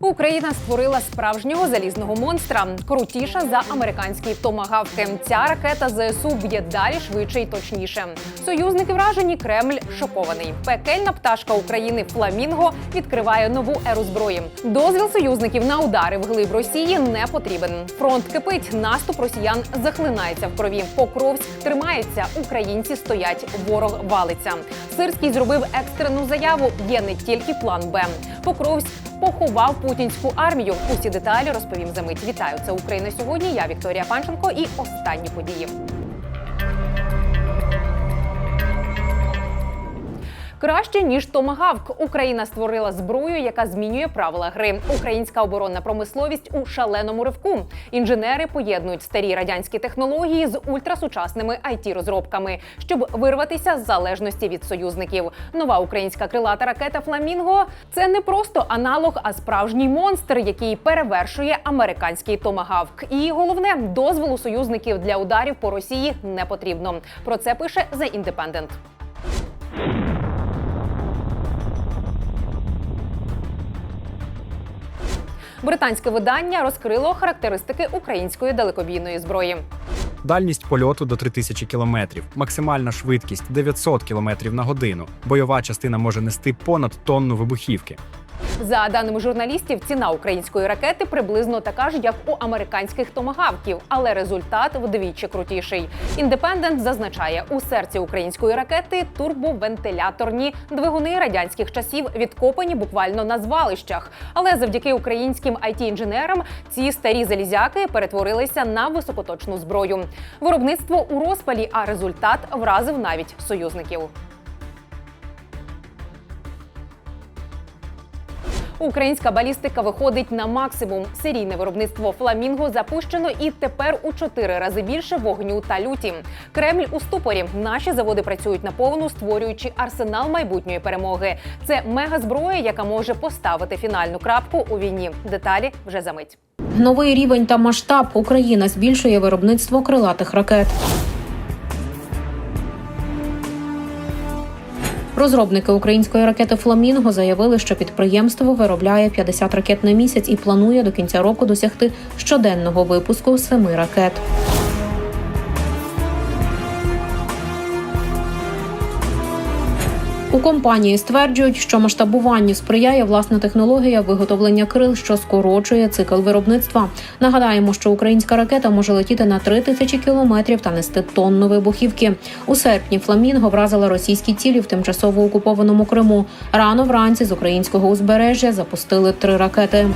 Україна створила справжнього залізного монстра, крутіша за американські томагавки. Ця ракета ЗСУ б'є далі швидше і точніше. Союзники вражені, Кремль шокований. Пекельна пташка України Фламінго відкриває нову еру зброї. Дозвіл союзників на удари вглиб Росії не потрібен. Фронт кипить, наступ росіян захлинається в крові. Покровськ тримається. Українці стоять, ворог валиться. Сирський зробив екстрену заяву. Є не тільки план Б. Покровськ поховав путінську армію. Усі деталі розповім за мить. Вітаю це Україна сьогодні. Я Вікторія Панченко і останні події. Краще ніж томагавк. Україна створила зброю, яка змінює правила гри. Українська оборонна промисловість у шаленому ривку. Інженери поєднують старі радянські технології з ультрасучасними it розробками щоб вирватися з залежності від союзників. Нова українська крилата ракета Фламінго це не просто аналог, а справжній монстр, який перевершує американський томагавк. І головне, дозволу союзників для ударів по Росії не потрібно. Про це пише The Independent. Британське видання розкрило характеристики української далекобійної зброї. Дальність польоту до 3000 кілометрів, максимальна швидкість 900 кілометрів на годину. Бойова частина може нести понад тонну вибухівки. За даними журналістів, ціна української ракети приблизно така ж, як у американських томагавків, але результат вдвічі крутіший. Індепендент зазначає, у серці української ракети турбовентиляторні двигуни радянських часів відкопані буквально на звалищах. Але завдяки українським it інженерам ці старі залізяки перетворилися на високоточну зброю. Виробництво у розпалі, а результат вразив навіть союзників. Українська балістика виходить на максимум. Серійне виробництво фламінго запущено і тепер у чотири рази більше вогню та люті. Кремль у ступорі. Наші заводи працюють наповну, створюючи арсенал майбутньої перемоги. Це мегазброя, яка може поставити фінальну крапку у війні. Деталі вже за мить. Новий рівень та масштаб Україна збільшує виробництво крилатих ракет. Розробники української ракети Фламінго заявили, що підприємство виробляє 50 ракет на місяць і планує до кінця року досягти щоденного випуску семи ракет. У компанії стверджують, що масштабуванню сприяє власна технологія виготовлення крил, що скорочує цикл виробництва. Нагадаємо, що українська ракета може летіти на 3 тисячі кілометрів та нести тонну вибухівки. У серпні Фламінго вразила російські цілі в тимчасово окупованому Криму. Рано вранці з українського узбережжя запустили три ракети.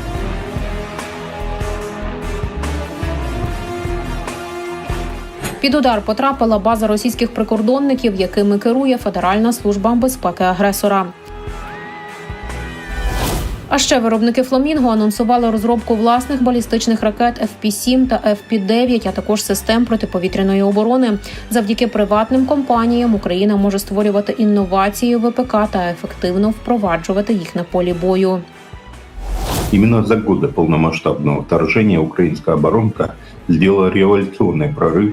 Під удар потрапила база російських прикордонників, якими керує Федеральна служба безпеки агресора. А ще виробники Фламінго анонсували розробку власних балістичних ракет FP-7 та FP-9, а також систем протиповітряної оборони. Завдяки приватним компаніям Україна може створювати інновації ВПК та ефективно впроваджувати їх на полі бою. Именно за год до полномасштабного вторжения украинская оборонка сделала революционный прорыв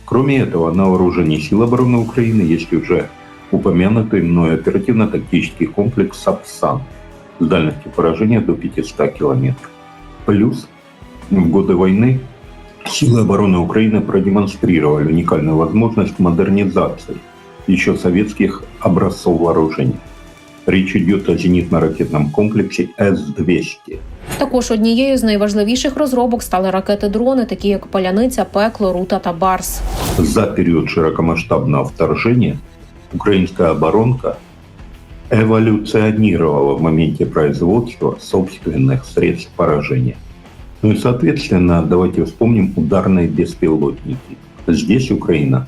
Кроме этого, на вооружении сил обороны Украины есть уже упомянутый мной оперативно-тактический комплекс «Сапсан» с дальностью поражения до 500 километров. Плюс в годы войны силы обороны Украины продемонстрировали уникальную возможность модернизации еще советских образцов вооружений. Речь идет о зенитно-ракетном комплексе С-200. Також однією з найважливіших розробок стали ракети-дрони, такі як Паляниця, Пекло, Рута та Барс. За период широкомасштабного вторжения украинская оборонка эволюционировала в моменте производства собственных средств поражения. Ну и, соответственно, давайте вспомним ударные беспилотники. Здесь Украина,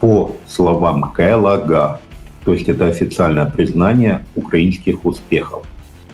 по словам КЛАГА, то есть это официальное признание украинских успехов,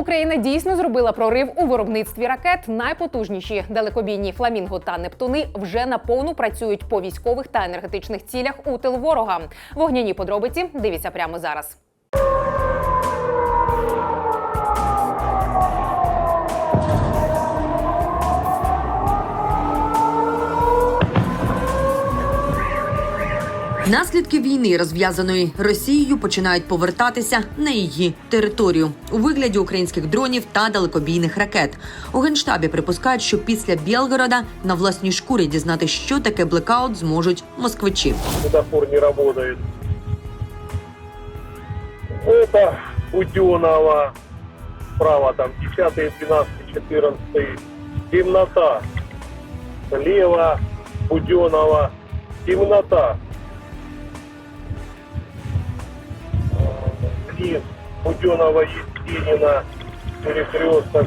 Україна дійсно зробила прорив у виробництві ракет. Найпотужніші далекобійні фламінго та нептуни вже наповну працюють по військових та енергетичних цілях у тил ворога. Вогняні подробиці дивіться прямо зараз. Наслідки війни, розв'язаної Росією, починають повертатися на її територію у вигляді українських дронів та далекобійних ракет. У генштабі припускають, що після Білгорода на власній шкурі дізнати, що таке блекаут, зможуть москвичі. светофор не работает. Это Буденова. Справа там 10, 12, 14. Темнота. Слева Буденова. Темнота. Блин, Буденова, Есенина, перекресток.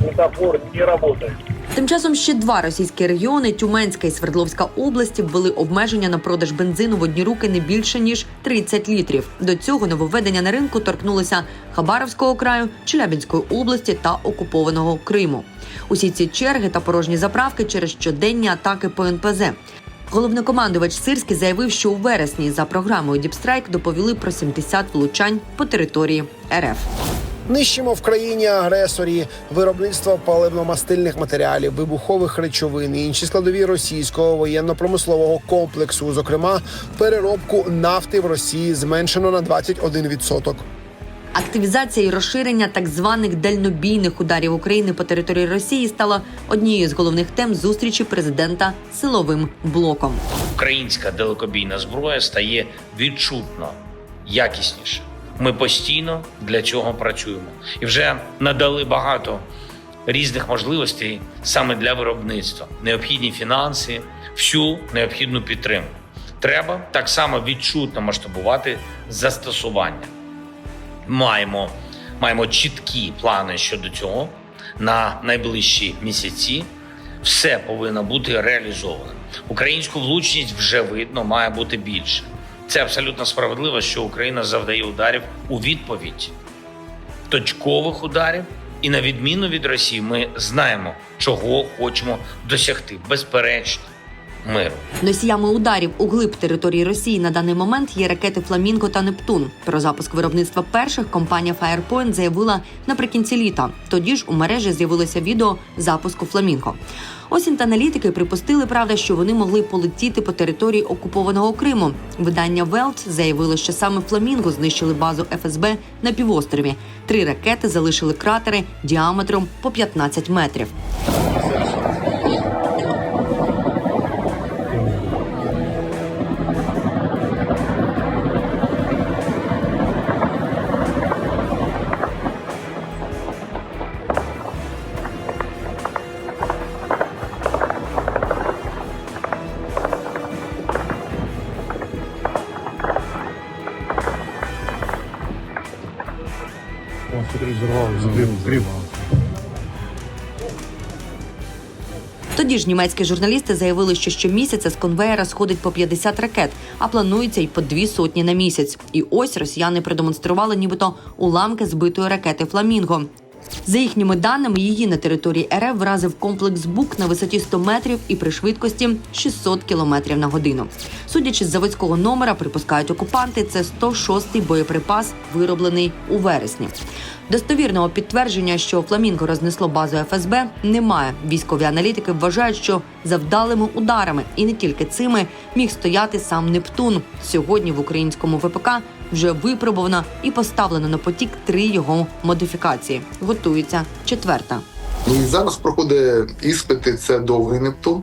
Светофор не работает. Тим часом ще два російські регіони Тюменська і Свердловська області ввели обмеження на продаж бензину в одні руки не більше ніж 30 літрів. До цього нововведення на ринку торкнулося Хабаровського краю, Челябінської області та окупованого Криму. Усі ці черги та порожні заправки через щоденні атаки по НПЗ. Головнокомандувач Сирський заявив, що у вересні за програмою Діпстрайк доповіли про 70 влучань по території РФ. Нищимо в країні агресорі виробництво паливно-мастильних матеріалів, вибухових речовин і інші складові російського воєнно-промислового комплексу. Зокрема, переробку нафти в Росії зменшено на 21%. Активізація і розширення так званих дальнобійних ударів України по території Росії стала однією з головних тем зустрічі президента силовим блоком. українська далекобійна зброя стає відчутно якісніше. Ми постійно для цього працюємо і вже надали багато різних можливостей саме для виробництва, необхідні фінанси, всю необхідну підтримку. Треба так само відчутно масштабувати застосування. Маємо, маємо чіткі плани щодо цього на найближчі місяці. Все повинно бути реалізовано. Українську влучність вже видно, має бути більше. Це абсолютно справедливо, що Україна завдає ударів у відповідь точкових ударів. І на відміну від Росії, ми знаємо, чого хочемо досягти. Безперечно, миру. Носіями ударів у глиб території Росії на даний момент є ракети Фламінго та Нептун. Про запуск виробництва перших компанія Firepoint заявила наприкінці літа. Тоді ж у мережі з'явилося відео запуску Фламінго. Осінт-аналітики припустили, правда, що вони могли полетіти по території окупованого Криму. Видання Велт заявило, що саме Фламінго знищили базу ФСБ на півострові. Три ракети залишили кратери діаметром по 15 метрів. Ж німецькі журналісти заявили, що щомісяця з конвеєра сходить по 50 ракет, а планується й по дві сотні на місяць. І ось росіяни продемонстрували, нібито уламки збитої ракети Фламінго. За їхніми даними, її на території РФ вразив комплекс БУК на висоті 100 метрів і при швидкості 600 кілометрів на годину. Судячи з заводського номера, припускають окупанти, це 106-й боєприпас, вироблений у вересні. Достовірного підтвердження, що Фламінго рознесло базу ФСБ, немає. Військові аналітики вважають, що за вдалими ударами і не тільки цими міг стояти сам Нептун. Сьогодні в українському ВПК вже випробовано і поставлено на потік три його модифікації. Готується четверта. І зараз проходить іспити. Це довгий Нептун,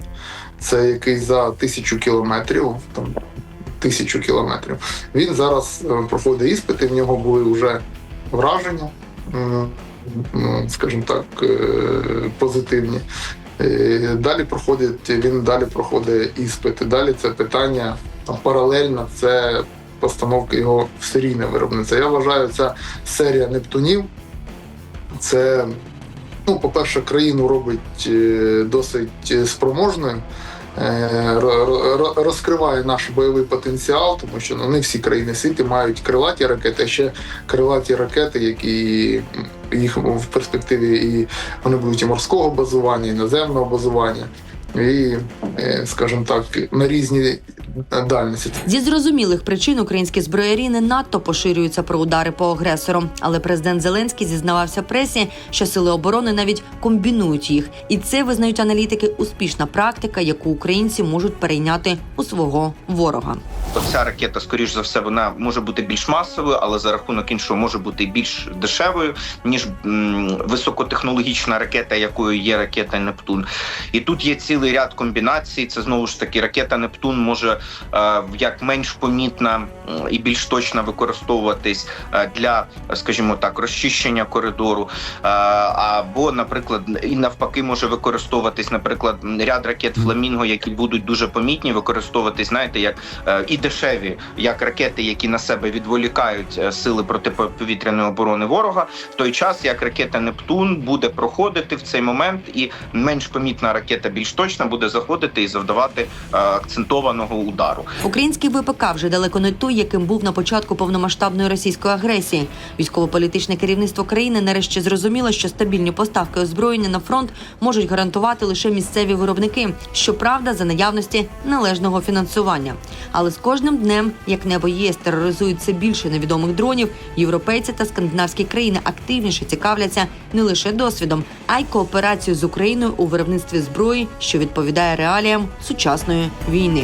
це який за тисячу кілометрів. Там тисячу кілометрів. Він зараз е, проходить іспити. В нього були вже враження, ну, скажімо так, е, позитивні. Е, Далі проходить він далі проходить іспити. Далі це питання там, паралельно. Це постановка його в серійне виробництво. Я вважаю, ця серія Нептунів. Це ну, по-перше, країну робить е, досить е, спроможною, е, ро- ро- розкриває наш бойовий потенціал, тому що ну, не всі країни світу мають крилаті ракети, а ще крилаті ракети, які їх в перспективі і вони будуть і морського базування, і наземного базування, і, е, скажімо так, на різні дальності. Зі зрозумілих причин українські зброярі не надто поширюються про удари по агресору. Але президент Зеленський зізнавався пресі, що сили оборони навіть комбінують їх, і це визнають аналітики успішна практика, яку українці можуть перейняти у свого ворога. Ця ракета, скоріш за все, вона може бути більш масовою, але за рахунок іншого може бути більш дешевою, ніж м, високотехнологічна ракета, якою є ракета Нептун. І тут є цілий ряд комбінацій. Це знову ж таки ракета Нептун може е, як менш помітна і більш точно використовуватись е, для, скажімо так, розчищення коридору. Е, або, наприклад, і навпаки, може використовуватись, наприклад, ряд ракет Фламінго, які будуть дуже помітні, використовуватись, знаєте, як і дешеві, як ракети, які на себе відволікають сили протиповітряної оборони ворога, в той час як ракета Нептун буде проходити в цей момент, і менш помітна ракета, більш точна, буде заходити і завдавати е, акцентованого удару. Український ВПК вже далеко не той, яким був на початку повномасштабної російської агресії. Військово-політичне керівництво країни нарешті зрозуміло, що стабільні поставки озброєння на фронт можуть гарантувати лише місцеві виробники, щоправда, за наявності належного фінансування. Але з кожним днем, як небо ЄС тероризують більше невідомих дронів, європейці та скандинавські країни активніше цікавляться не лише досвідом, а й кооперацією з Україною у виробництві зброї, що відповідає реаліям сучасної війни.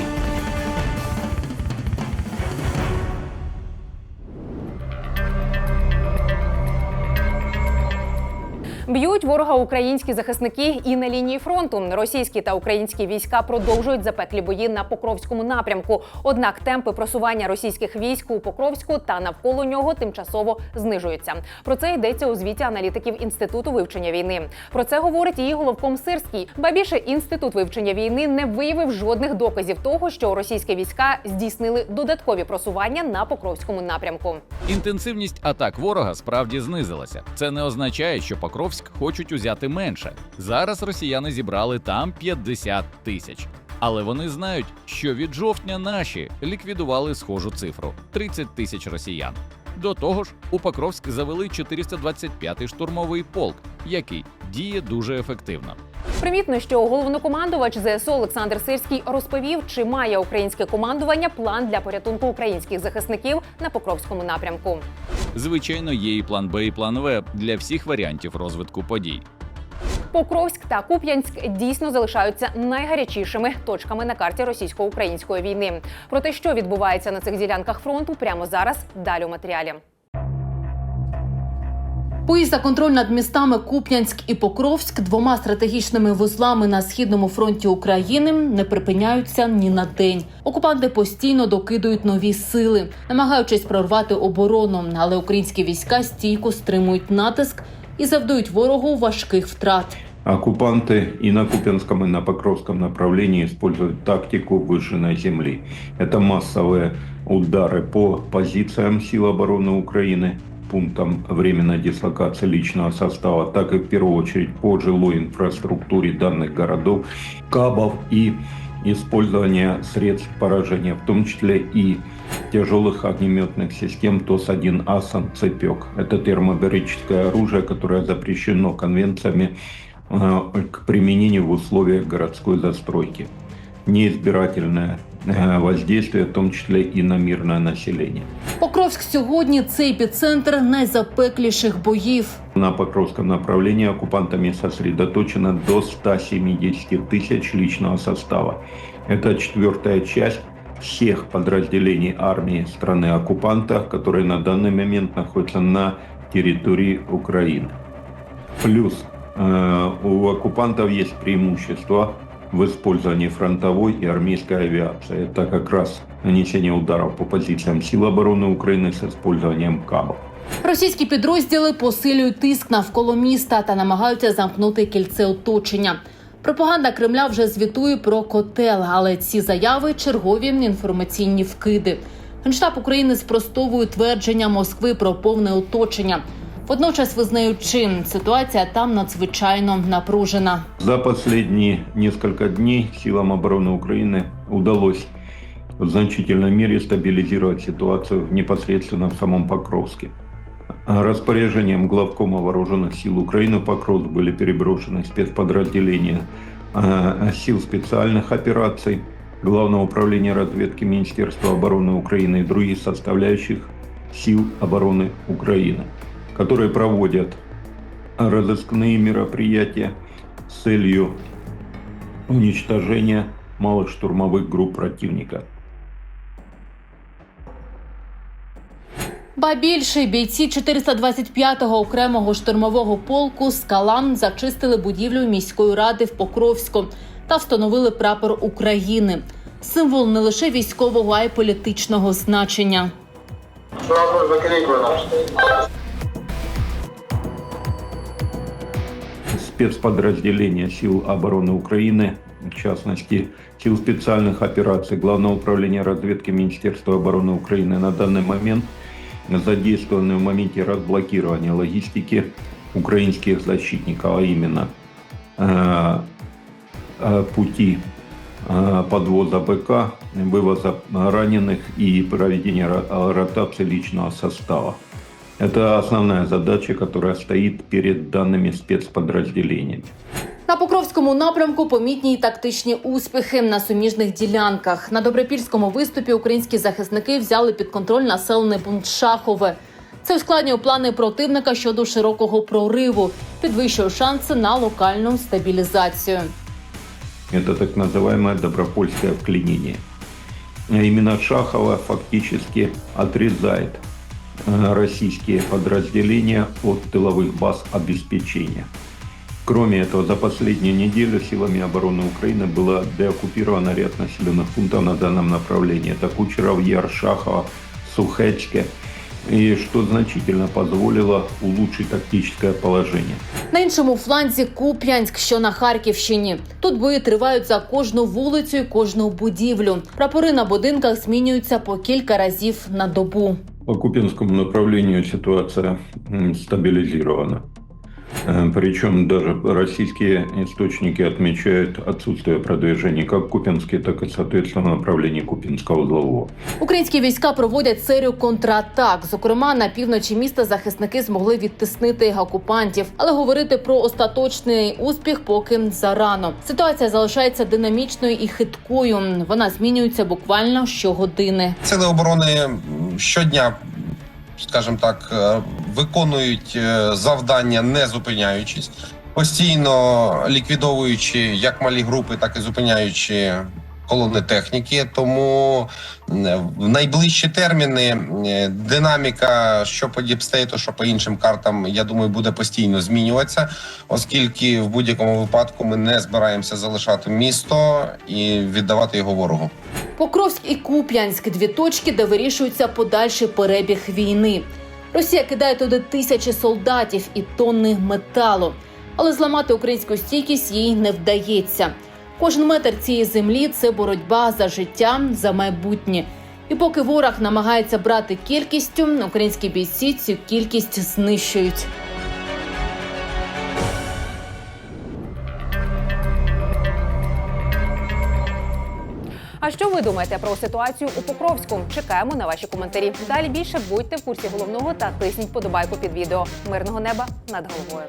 Б'ють українські захисники і на лінії фронту. Російські та українські війська продовжують запеклі бої на Покровському напрямку. Однак темпи просування російських військ у Покровську та навколо нього тимчасово знижуються. Про це йдеться у звіті аналітиків інституту вивчення війни. Про це говорить її головком Сирський. Ба більше інститут вивчення війни не виявив жодних доказів того, що російські війська здійснили додаткові просування на Покровському напрямку. Інтенсивність атак ворога справді знизилася. Це не означає, що Покровськ хочуть узяти менше. Зараз росіяни зібрали там 50 тисяч. Але вони знають, що від жовтня наші ліквідували схожу цифру 30 тисяч росіян. До того ж, у Покровськ завели 425-й штурмовий полк, який діє дуже ефективно. Примітно, що головнокомандувач ЗСУ Олександр Сирський розповів, чи має українське командування план для порятунку українських захисників на Покровському напрямку. Звичайно, є і план Б, і план В для всіх варіантів розвитку подій. Покровськ та Куп'янськ дійсно залишаються найгарячішими точками на карті російсько-української війни. Про те, що відбувається на цих ділянках фронту, прямо зараз далі у матеріалі. Бої за контроль над містами Куп'янськ і Покровськ двома стратегічними вузлами на східному фронті України не припиняються ні на день. Окупанти постійно докидують нові сили, намагаючись прорвати оборону, але українські війська стійко стримують натиск і завдають ворогу важких втрат. Оккупанты и на Купинском, и на Покровском направлении используют тактику выжженной земли. Это массовые удары по позициям сил обороны Украины, пунктам временной дислокации личного состава, так и в первую очередь по жилой инфраструктуре данных городов, кабов и использование средств поражения, в том числе и тяжелых огнеметных систем ТОС-1А «Санцепек». Это термобарическое оружие, которое запрещено конвенциями э, к применению в условиях городской застройки. Неизбирательное э, воздействие, в том числе и на мирное население. Покровськ сьогодні це епіцентр найзапекліших боїв. На Покровском направлении оккупантами сосредоточено до 170 тысяч личного состава. Это четвертая часть всех подразделений армии страны-оккупанта, которые на данный момент находятся на территории Украины. Плюс э, у оккупантов есть преимущество в использовании фронтовой и армейской авиации. Это как раз нанесение ударов по позициям сил обороны Украины с использованием КАБов. Російські підрозділи посилюють тиск навколо міста та намагаються замкнути кільце оточення. Пропаганда Кремля вже звітує про котел, але ці заяви чергові інформаційні вкиди. Генштаб України спростовує твердження Москви про повне оточення. Водночас визнаючи, ситуація там надзвичайно напружена. За последние несколько дней силам обороны Украины удалось в значительной мере стабилизировать ситуацию непосредственно в самом Покровске. Распоряжением главкома вооруженных сил Украины в Покровск были переброшены спецподразделения э, сил специальных операций, Главного управления разведки Министерства обороны Украины и других составляющих сил обороны Украины, которые проводят разыскные мероприятия с целью уничтожения малых штурмовых групп противника. Ба більше бійці 425-го окремого штурмового полку «Скала» зачистили будівлю міської ради в Покровську та встановили прапор України. Символ не лише військового, а й політичного значення. Спецподразделения сил обороны Украины, в частности, сил специальных операций Главного управления разведки Министерства обороны Украины на данный момент задействованы в моменте разблокирования логистики украинских защитников, а именно э, э, пути э, подвоза БК, вывоза раненых и проведения ро- ротации личного состава. Это основная задача, которая стоит перед данными спецподразделениями. На Покровському напрямку помітні й тактичні успіхи на суміжних ділянках. На добропільському виступі українські захисники взяли під контроль населений пункт Шахове. Це ускладнює плани противника щодо широкого прориву, підвищує шанси на локальну стабілізацію. Это так называемое добропольское вклинение. А Именно Шахова фактически отрезает э, российские подразделения от тыловых баз обеспечения. Кроме этого, за последнюю неделю силами обороны Украины было деоккупировано ряд населенных пунктов на данном направлении. Это Кучеров, Яр, Шахова, Сухечке. И что значительно позволило улучшить тактическое положение. На іншому фланзі Куп'янськ, що на Харківщині. Тут бої тривають за кожну вулицю і кожну будівлю. Прапори на будинках змінюються по кілька разів на добу. По Купинскому направлению ситуация стабилизирована. Э, Причем даже российские источники отмечают отсутствие продвижения как Купинске, так и, соответственно, в направлении Купинского узлового. Українські війська проводять серію контратак. Зокрема, на півночі міста захисники змогли відтиснити окупантів, але говорити про остаточний успіх поки зарано. Ситуація залишається динамічною і хиткою. Вона змінюється буквально щогодини. Сили оборони щодня, скажімо так, е, виконують е, завдання, не зупиняючись, постійно ліквідовуючи як малі групи, так і зупиняючи колони техніки. Тому в найближчі терміни динаміка, що по діпстейту, що по іншим картам, я думаю, буде постійно змінюватися, оскільки в будь-якому випадку ми не збираємося залишати місто і віддавати його ворогу. Покровськ і Куп'янськ дві точки, де вирішується подальший перебіг війни. Росія кидає туди тисячі солдатів і тонни металу, але зламати українську стійкість їй не вдається. Кожен метр цієї землі це боротьба за життя, за майбутнє. І поки ворог намагається брати кількістю, українські бійці цю кількість знищують. А що ви думаєте про ситуацію у Покровську? Чекаємо на ваші коментарі. Далі більше будьте в курсі головного та тисніть подобайку під відео. Мирного неба над головою.